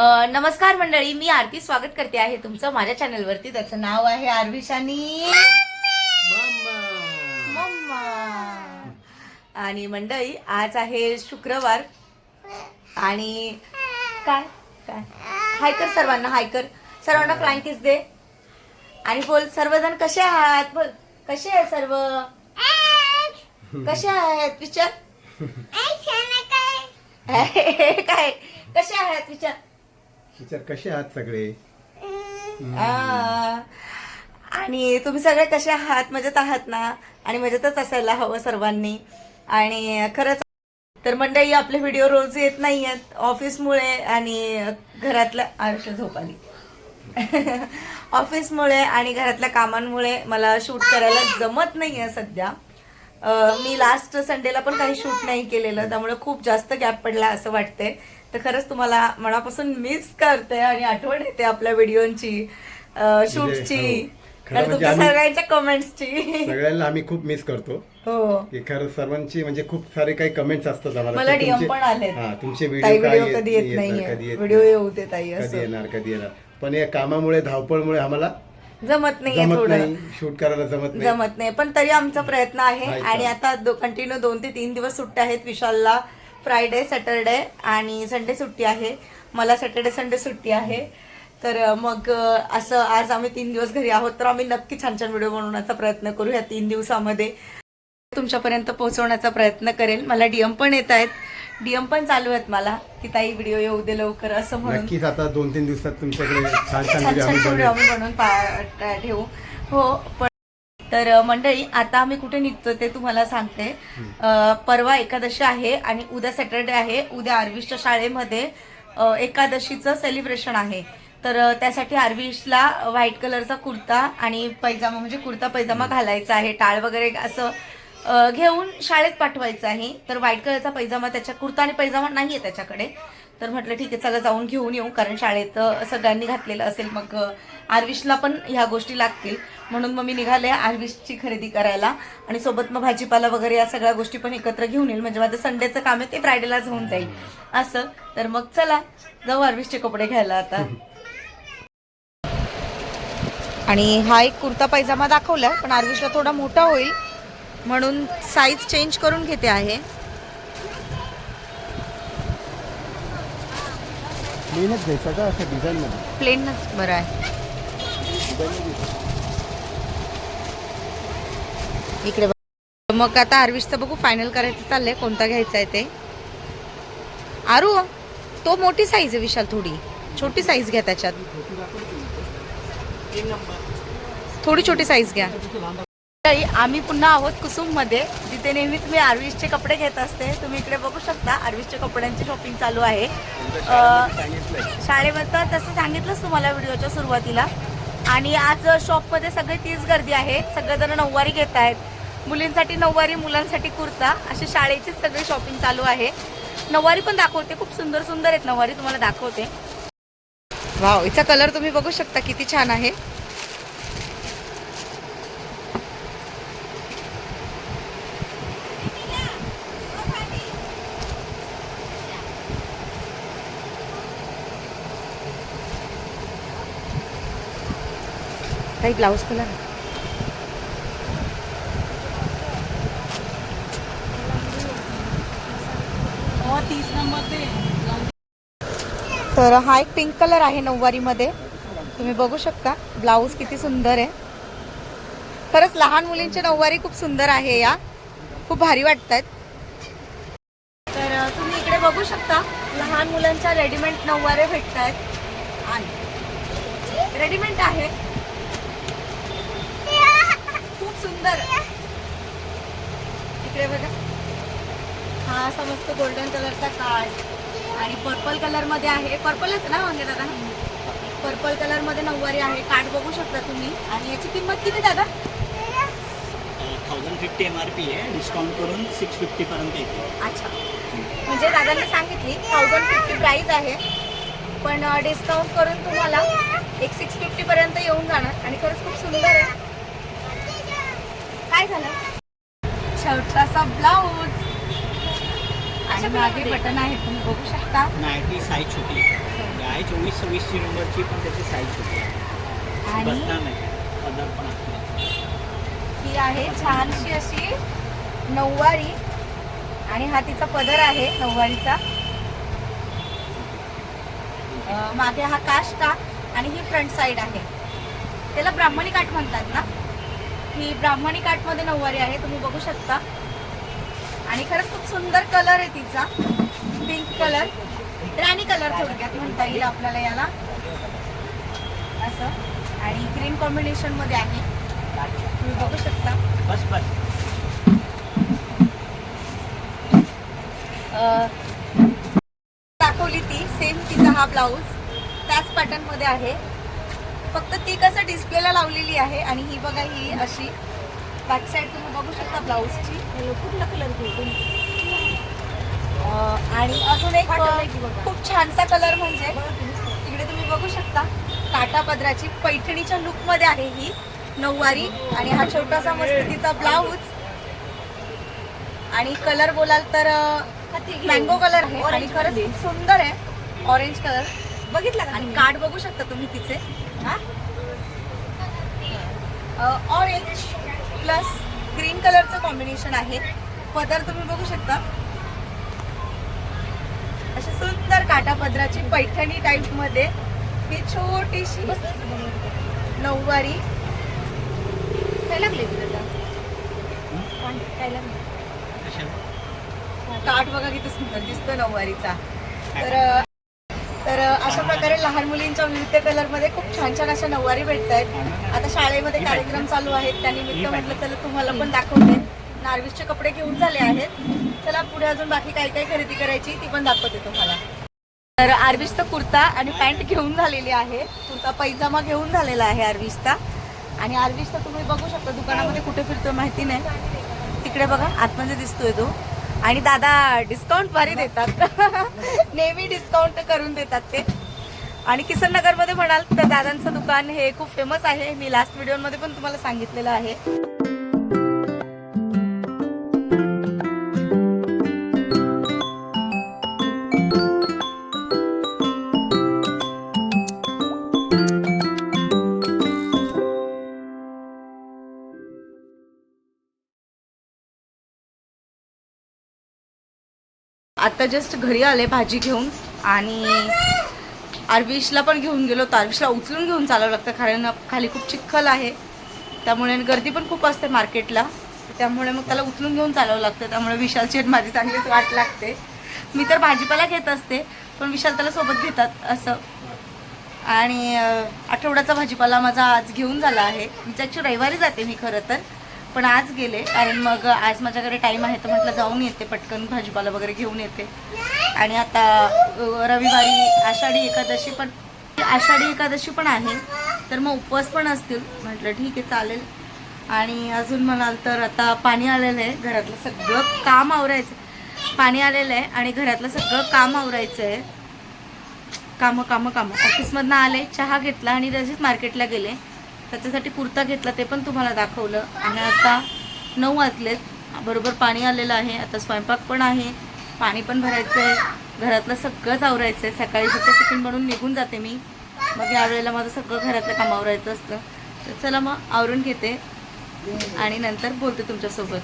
नमस्कार मंडळी मी आरती स्वागत करते आहे तुमचं माझ्या चॅनलवरती. त्याचं नाव आहे आरविशानी मम्मा. आणि मंडळी आज आहे शुक्रवार. आणि काय? काय? हाय कर सर्वांना हाय कर सर्वांना फ्लाइंग किस दे. आणि बोल सर्वजण कसे आहात? बोल कसे आहे सर्व? कसे आहेत? विचार. काय? कसे आहात? विचार. विचार कसे आहात सगळे? आ, आणि तुम्ही सगळे कसे आहात? मजेत आहात ना? आणि मजेतच असायला हवं सर्वांनी. आणि खरंच तर मंडळी आपले व्हिडिओ रोज येत नाही आहेत ऑफिसमुळे आणि घरातल्या आयुष्य झोप आली ऑफिसमुळे आणि घरातल्या कामांमुळे मला शूट करायला जमत नाही आहे सध्या. मी लास्ट संडेला पण काही शूट नाही केलेलं त्यामुळे खूप जास्त गॅप पडला असं वाटतंय. तर खरंच तुम्हाला मनापासून मिस करते आणि आठवण येते आपल्या व्हिडिओची शूटची हो. म्हणजे तुमच्या आम्ही- सगळ्यांच्या कमेंट्सची सगळ्यांना आम्ही खूप मिस करतो. हो. खरं सर्वांची म्हणजे खूप सारे काही कमेंट्स असतात मला तुमचे- पण आलेत. हा तुमचे व्हिडिओ कधी येत येत व्हिडिओ नाही. येऊ दे ताई कधी येणार कधी येणार. पण या कामामुळे धावपळमुळे आम्हाला जमत नाहीये जमत थोडं. नाही शूट करायला जमत नाही. जमत नाही. पण तरी आमचा प्रयत्न आहे. आहे आणि? आता कंटिन्यू दोन ते तीन दिवस सुट्ट्या आहेत विशालला. फ्रायडे सॅटरडे आणि संडे सुट्टी आहे. मला सॅटर्डे संडे सुट्टी आहे. तर अं, मग अं, असं आज आम्ही तीन दिवस घरी आहोत. तर आम्ही नक्की छान छान व्हिडिओ बनवण्याचा प्रयत्न करू या तीन दिवसामध्ये. तुमच्यापर्यंत पोहोचवण्याचा प्रयत्न करेल. मला डीएम पण येत आहेत. डीएम पण चालू आहेत मला की ताई व्हिडिओ येऊ दे लवकर असं म्हणून. नक्कीच आता दोन तीन दिवसात तुमच्याकडे छान छान छान व्हिडिओ छान आम्ही व्हिडिओ बनवू आम्ही बनवून पा- ट- ठेवू. हो पण तर मंडळी आता आम्ही कुठे निघतो ते तुम्हाला सांगते. अ, परवा एकादशी आहे आणि उद्या सॅटर्डे आहे. उद्या आर्विशच्या शाळेमध्ये अ, एकादशीचं सेलिब्रेशन आहे. तर अ, त्यासाठी आर्विशला व्हाईट कलरचा कुर्ता आणि पैजामा म्हणजे कुर्ता पैजामा घालायचा आहे. टाळ वगैरे असं घेऊन शाळेत पाठवायचं आहे. तर व्हाईट कलरचा पैजामा त्याच्या कुर्ता आणि पैजामा नाही आहे त्याच्याकडे. तर म्हटलं ठीक आहे चला जाऊन घेऊन येऊ कारण शाळेत सगळ्यांनी घातलेलं असेल मग आर्विशला पण ह्या गोष्टी लागतील. म्हणून मग मी निघाले आर्विशची खरेदी करायला. आणि सोबत मग भाजीपाला वगैरे या सगळ्या गोष्टी पण एकत्र घेऊन येईल. म्हणजे माझं संडेचं काम आहे ते फ्रायडेलाच होऊन जाईल. असं. तर मग चला जाऊ आर्विशचे कपडे घ्यायला आता. आणि हा एक कुर्ता पैजामा दाखवला पण आर्विशला थोडा मोठा होईल. म्हणून साईज चेंज करून घेते आहे. प्लेनच घ्यायचा का असं प्लेनच बरं आहे. इकडे बघ. मग आता आरविशचं बघू फायनल करायचं चाललंय. कोणता घ्यायचा आहे ते? आरू तो मोठी साईज आहे विशाल थोडी. छोटी साईज घ्या त्याच्यात. थोडी छोटी साईज घ्या. ताई, आम्ही पुन्हा आहोत कुसुममध्ये जिथे नेहमीच मी आर्विशचे कपडे घेत असते. तुम्ही इकडे बघू शकता आर्विशच्या कपड्यांची शॉपिंग चालू आहे. शाळेबद्दल तसं सांगितलंच तुम्हाला व्हिडिओच्या सुरुवातीला. आणि आज शॉपमध्ये सगळे तीच गर्दी आहे सगळेजण नऊवारी घेत आहेत. मुलींसाठी नऊवारी मुलांसाठी कुर्ता अशी शाळेचीच सगळी शॉपिंग चालू आहे. नऊवारी पण दाखवते. खूप सुंदर सुंदर आहेत नऊवारी तुम्हाला दाखवते. वाव हिचा कलर तुम्ही बघू शकता किती छान आहे. काही ब्लाऊज कलर तर हा एक पिंक कलर आहे नऊवारीमध्ये. तुम्ही बघू शकता ब्लाऊज किती सुंदर आहे. खरंच लहान मुलींची नऊवारी खूप सुंदर आहे या. खूप भारी वाटत आहेत तर तुम्ही इकडे बघू शकता लहान मुलांच्या रेडीमेड नऊवारे भेटत आहेत आणि रेडीमेड आहे खूप सुंदर. इकडे बघा. हा असा मस्त गोल्डन कलरचा कार्ड आणि पर्पल कलरमध्ये आहे. पर्पलच ना म्हणजे दादा? पर्पल कलरमध्ये नऊवारी आहे. कार्ड बघू शकता तुम्ही. आणि याची किंमत किती दादा? Thousand fifty M R P आहे. डिस्काउंट करून सिक्स फिफ्टीपर्यंत येते. अच्छा. म्हणजे दादांनी सांगितली थाउजंड फिफ्टी प्राइस आहे. पण डिस्काउंट करून तुम्हाला एक सिक्स फिफ्टी पर्यंत येऊन जाणार. आणि खरंच खूप सुंदर आहे. काय झालं? शर्टाचा ब्लाऊज. आणि मागे बटन आहे तुम्ही बघू शकता. नाही ती साईज छोटी आहे. आहे चोवीस सव्वीसची नंबरची पण त्याची साईज छोटी आहे. आणि बसणार नाही. पदर पण असतो ही आहे छानशी अशी नऊवारी. आणि हा तिचा पदर आहे नऊवारीचा. मागे हा काष्टा आणि ही फ्रंट साईड आहे. त्याला ब्राह्मणी काठ म्हणतात ना? ही ब्राह्मणी काठमध्ये नऊवारी आहे तुम्ही बघू शकता. आणि खरंच खूप सुंदर कलर आहे तिचा. पिंक कलर राणी कलर थोडक्यात म्हणता येईल आपल्याला याला. असं. आणि ग्रीन कॉम्बिनेशनमध्ये आहे. तुम्ही बघू शकता. बस बस. दाखवली ती. सेम तिचा हा ब्लाऊज त्याच पॅटर्नमध्ये आहे. फक्त ती कसं डिस्प्लेला लावलेली आहे आणि ही बघा ही अशी बॅक साईड तुम्ही बघू शकता ब्लाऊजची कुठला कलर आणि अजून एक खूप छानसा कलर म्हणजे तिकडे तुम्ही बघू शकता काटा पदराची पैठणीच्या लुकमध्ये आहे ही नऊवारी आणि हा छोटासा मस्त तिचा ब्लाऊज आणि कलर बोलाल तर मँगो कलर आहे आणि खरंच सुंदर आहे. ऑरेंज कलर बघितला का आणि कार्ड बघू शकता तुम्ही तिचे. ऑरेंज प्लस ग्रीन कलरचं कॉम्बिनेशन आहे. पदर तुम्ही बघू शकता. अशी सुंदर काटा पदराची पैठणी टाईपमध्ये ही छोटीशी नऊवारी. काय लागले काय लागले? काठ बघा किती सुंदर दिसतो नऊवारीचा. तर तर अशा प्रकारे लहान मुलींच्या विविध कलरमध्ये खूप छान छान अशा नऊवारी भेटत आहेत आता शाळेमध्ये कार्यक्रम चालू आहेत. त्यानिमित्त म्हटलं चला तुम्हाला पण दाखवते. नार्विसचे कपडे घेऊन झाले आहेत. चला पुढे अजून बाकी काही काही खरेदी करायची ती पण दाखवते तुम्हाला. तर आर्विसचा कुर्ता आणि पॅन्ट घेऊन झालेली आहे. कुर्ता पैजामा घेऊन झालेला आहे आर्विसचा. आणि आर्विसचा तुम्ही बघू शकता दुकानामध्ये कुठे फिरतो माहिती नाही. तिकडे बघा आतमध्ये दिसतोय तो. आणि दादा डिस्काउंट भारी देतात. नेहमी डिस्काउंट करून देतात ते. आणि किसन नगरमध्ये म्हणाल तर दादांचं दुकान हे खूप फेमस आहे. मी लास्ट व्हिडिओमध्ये पण तुम्हाला सांगितलेलं आहे. आता जस्ट घरी आले भाजी घेऊन आणि आरविशला पण घेऊन गेलो तर आरविशला उचलून घेऊन चालावं लागतं कारण खाली खूप चिखल आहे. त्यामुळे गर्दी पण खूप असते मार्केटला. त्यामुळे मग त्याला उचलून घेऊन चालावं लागतं. त्यामुळे विशाल आणि माझी चांगलीच वाट लागते. मी तर भाजीपाला घेत असते पण विशाल त्याला सोबत घेतात असं. आणि आठवड्याचा भाजीपाला माझा आज घेऊन झाला आहे. मी त्याची रविवारी जाते मी खरं तर. पण आज गेले कारण मग आज माझ्याकडे टाईम आहे तर म्हटलं जाऊन येते पटकन भाजीपाला वगैरे घेऊन येते. आणि आता रविवारी आषाढी एकादशी पण आषाढी एकादशी पण आहे तर मग उपवास पण असतील. म्हटलं ठीक आहे चालेल. आणि अजून म्हणाल तर आता पाणी आलेलं आहे घरातलं सगळं काम आवरायचं. पाणी आलेलं आहे आणि घरातलं सगळं काम आवरायचं आहे. कामं कामं कामं. ऑफिसमधनं आले चहा घेतला आणि तसेच मार्केटला गेले. त्याच्यासाठी कुर्ता घेतला ते पण तुम्हाला दाखवलं. आणि आता नऊ वाजलेत. बरोबर पाणी आलेलं आहे. आता स्वयंपाक पण आहे. पाणी पण भरायचं आहे घरातलं सगळंच आवरायचं आहे सकाळी फक्त टिफिन बनवून निघून जाते मी. मग यावेळेला माझं सगळं घरातलं काम आवरायचं असतं. तर चला मग आवरून घेते. आणि नंतर बोलते तुमच्यासोबत.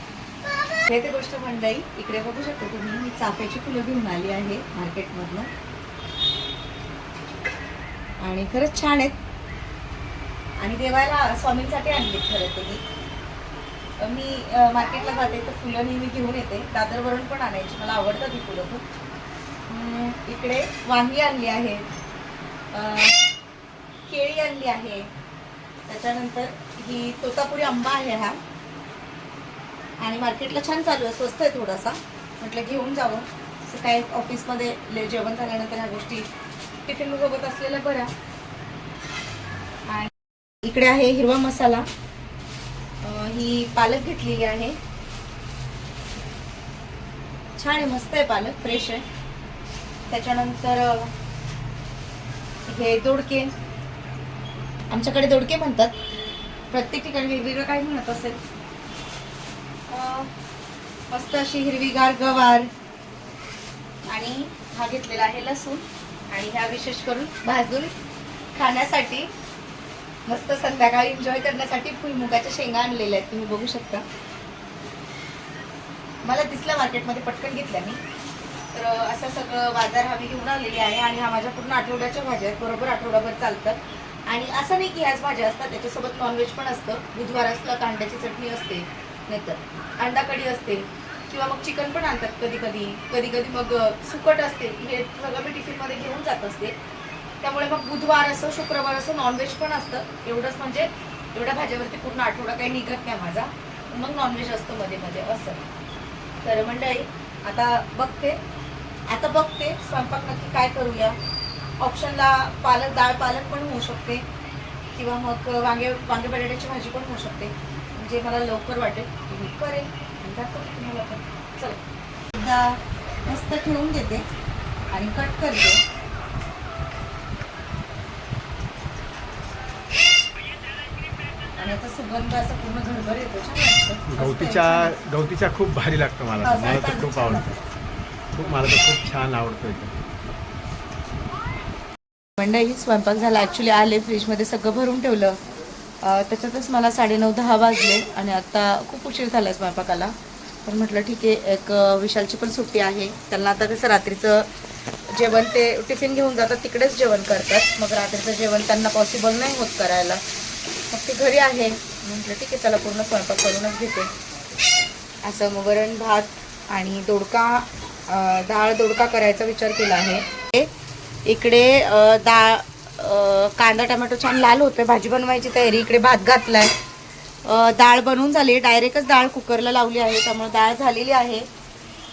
हे ते गोष्ट मंडई इकडे बघू शकता तुम्ही. मी चाफ्याची फुलं घेऊन आली आहे मार्केटमधनं. आणि खरंच छान आहेत. आणि देवाला स्वामींसाठी आणली खरं ते मी मी मार्केटला जाते तर फुलं नेहमी घेऊन येते. दादरवरून पण आणायची. मला आवडतात ती फुलं खूप. इकडे वांगी आणली आहे. केळी आणली आहे. त्याच्यानंतर ही तोतापुरी आंबा आहे हा. आणि मार्केटला छान चालू आहे. स्वस्त आहे थोडासा. म्हटलं घेऊन जावं. असं काय ऑफिसमध्ये जेवण झाल्यानंतर ह्या गोष्टी टिफिन सोबत असलेल्या बऱ्या. इकडे आहे हिरवा मसाला. ही पालक घेतलेली आहे. छान आहे मस्त आहे पालक फ्रेश आहे. त्याच्यानंतर हे दोडके. आमच्याकडे दोडके म्हणतात. प्रत्येक ठिकाणी वेगवेगळं काय म्हणत असेल. मस्त अशी हिरवीगार गवार आणि हा घेतलेला आहे लसूण. आणि ह्या विशेष करून भाजून खाण्यासाठी मस्त संध्याकाळी एन्जॉय करण्यासाठी भुईमुगाच्या शेंगा आणलेल्या आहेत. तुम्ही बघू शकता. मला दिसलं मार्केटमध्ये पटकन घेतल्या मी. तर असं सगळं बाजार हवी घेऊन आलेली आहे आणि हा माझ्या पूर्ण आठवड्याच्या भाज्या आहेत. बरोबर आठवडाभर चालतात. आणि असं नाही की ह्याच भाज्या असतात त्याच्यासोबत नॉनव्हेज पण असतं. बुधवार असलं कांद्याची चटणी असते नाहीतर अंडा कढी असते. किंवा मग चिकन पण आणतात कधी कधी कधी कधी मग सुकट असते. हे सगळं मी टिफिनमध्ये घेऊन जात असते. त्यामुळे मग बुधवार असो शुक्रवार असो नॉनव्हेज पण असतं. एवढंच म्हणजे एवढ्या भाज्यावरती पूर्ण आठवडा काही निघत नाही माझा. मग नॉनव्हेज असतं मध्ये मध्ये असं. तर मंडळी आता बघते. आता बघते स्वयंपाक नक्की काय करूया. ऑप्शनला पालक डाळ पालक पण होऊ शकते. किंवा मग वांगे वांगे बटाट्याची भाजी पण होऊ शकते. जे मला लवकर वाटेल ते मी करेल दाखवते तुम्हाला पण. चला. एकदा मस्त ठेवून देते आणि कट करते. आणि आता सुगंध असा पूर्ण घरभर येतो छान वाटतं. मस्त गवतीच्या गवतीच्या खूप भारी लागतं मला. तर. मला तर खूप आवडतं. खूप मला तर खूप छान आवडतं इथं. मंडळी स्वयंपाक झाला. ॲक्च्युली आले फ्रीजमध्ये सगळं भरून ठेवलं. अं, त्याच्यातच मला साडेनऊ दहा वाजले आणि आता खूप उशीर झाला स्वयंपाकाला. पण म्हटलं ठीक आहे एक अं, विशालची पण सुट्टी आहे. त्यांना आता कसं रात्रीचं जेवण ते टिफिन घेऊन जातात तिकडेच जेवण करतात. मग रात्रीचं जेवण त्यांना पॉसिबल नाही होत करायला. ती घरी आहे. म्हटलं ठीक आहे चला पूर्ण स्वयंपाक करूनच घेते. असं मग वरण भात आणि दोडका डाळ दोडका करायचा विचार केला आहे. इकडे डाळ कांदा टमॅटो छान लाल होतोय. भाजी बनवायची तयारी इकडे भात घातलाय. आहे डाळ बनवून झाली. डायरेक्टच डाळ कुकरला लावली आहे त्यामुळे डाळ झालेली आहे.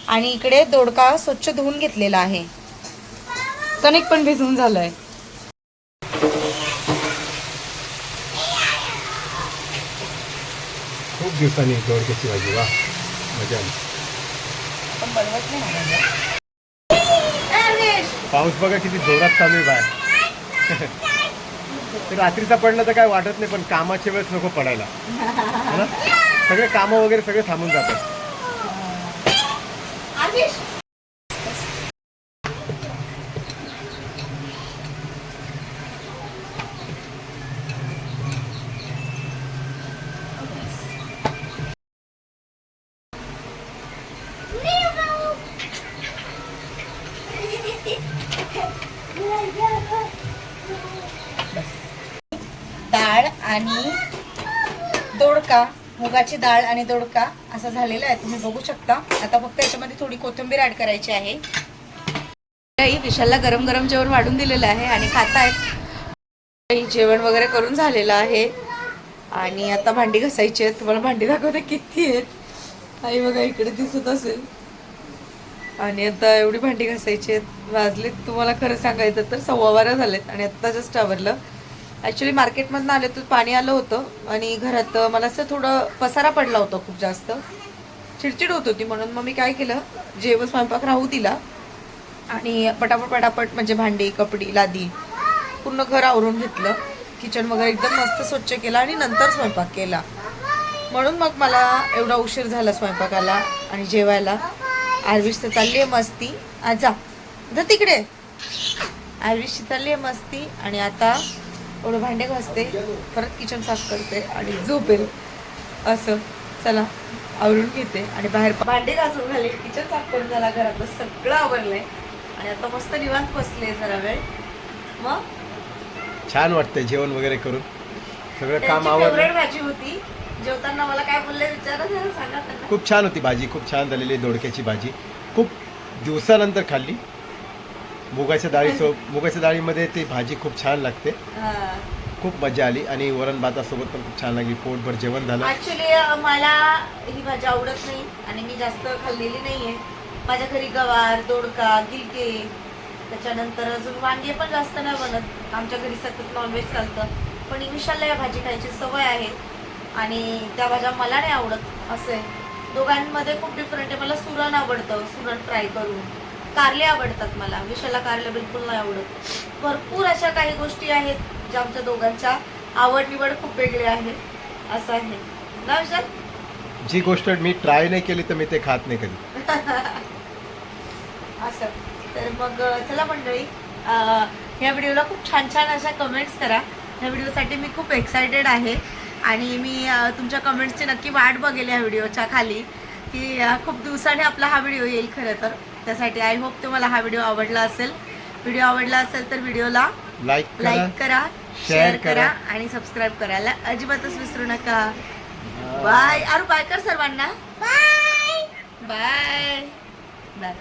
आणि इकडे दोडका स्वच्छ धुवून घेतलेला आहे. कणिक पण भिजवून आहे खूप दिवसांनी दोडक्याची भाजी वा मजा! पाऊस बघा किती जोरात चालू आहे बाय. रात्रीचा पडलं तर काय वाटत नाही पण कामाच्या वेळेस नको पडायला. सगळे कामं वगैरे सगळे थांबून जातात अविश! डाळ आणि दोडका मुगाची डाळ आणि दोडका असं झालेला आहे. तुम्ही बघू शकता. आता फक्त याच्यामध्ये थोडी कोथिंबीर ऍड करायची आहे. विशालला गरम गरम जेवण वाढून दिलेलं आहे आणि खातायत. आहेत जेवण वगैरे करून झालेलं आहे. आणि आता भांडी घसायची आहेत. तुम्हाला भांडी दाखवते किती आहेत. आई बघा इकडे दिसत असेल. आणि आता एवढी भांडी घासायची आहेत. वाजलेत. तुम्हाला खरं सांगायचं तर सव्वा बारा झालेत आणि आत्ता जस्ट आवरलं. ॲक्च्युली मार्केटमधनं आले तर पाणी आलं होतं आणि घरात मला असं थोडं पसारा पडला होता खूप जास्त. चिडचिड होत होती म्हणून मग मी काय केलं जेवण स्वयंपाक राहू दिला. आणि पटापट पटापट म्हणजे भांडी कपडी लादी पूर्ण घर आवरून घेतलं. किचन वगैरे एकदम मस्त स्वच्छ केलं आणि नंतर स्वयंपाक केला. म्हणून मग मला एवढा उशीर झाला स्वयंपाकाला आणि जेवायला. आरविश तर चालली आहे मस्ती. आज जा. जा तिकडे. आरविशची चालली आहे मस्ती आणि आता थोडं भांडे घासते परत किचन साफ करते आणि झोपेल. असं चला आवरून घेते आणि बाहेर भांडे घासून झाले किचन साफ करून झाला घरातलं सगळं आवरलंय. आणि आता मस्त निवांत बसले जरा वेळ. मग? छान वाटतंय जेवण वगैरे करून. सगळं काम आवडलं भाजी होती. जेवताना मला काय बोलले विचारा जरा सांगा त्यांना. खूप छान होती भाजी खूप छान झालेली दोडक्याची भाजी. खूप दिवसानंतर खाल्ली. मुगाच्या डाळीसो मुगाच्या डाळीमध्ये ती भाजी खूप छान लागते. हा. खूप मजा आली आणि वरण भातासोबत पण खूप छान लागली. पोटभर जेवण झालं. ऍक्च्युली मला ही भाजी आवडत नाही आणि मी जास्त खाल्लेली नाहीये. माझ्या घरी गवार दोडका गिलके त्याच्यानंतर अजून वांगे पण जास्त नाही बनत. आमच्या घरी सतत नॉनव्हेज चालतं. पण विशालला या भाजी खायची सवय आहे आणि त्या भाज्या मला नाही आवडत. असं आहे. दोघांमध्ये खूप डिफरंट आहे. मला सुरण आवडतं. सुरण फ्राय करून. कारले आवडतात मला. विशालला कारले बिलकुल नाही आवडत. भरपूर अशा काही गोष्टी आहेत ज्या आमच्या दोघांच्या आवड निवड खूप वेगळी आहे. असं आहे. ना विशाल? जी गोष्ट मी ट्राय नाही केली तर मी ते खात नाही कधी. असं. तर मग चला मंडळी अं, या व्हिडिओला खूप छान छान अशा कमेंट्स करा. या व्हिडिओसाठी मी खूप एक्सायटेड आहे. आणि मी अं, तुमच्या कमेंट्सची नक्की वाट बघेल या व्हिडिओच्या खाली. की अं, खूप दिवसाने आपला हा व्हिडिओ येईल खरं तर. त्यासाठी आय होप तुम्हाला हा व्हिडिओ आवडला असेल. व्हिडिओ आवडला असेल तर व्हिडिओला लाईक करा लाईक करा शेअर करा. करा. आणि सबस्क्राईब करायला अजिबातच विसरू नका. बाय अरे बाय कर सर्वांना. Bye bye bye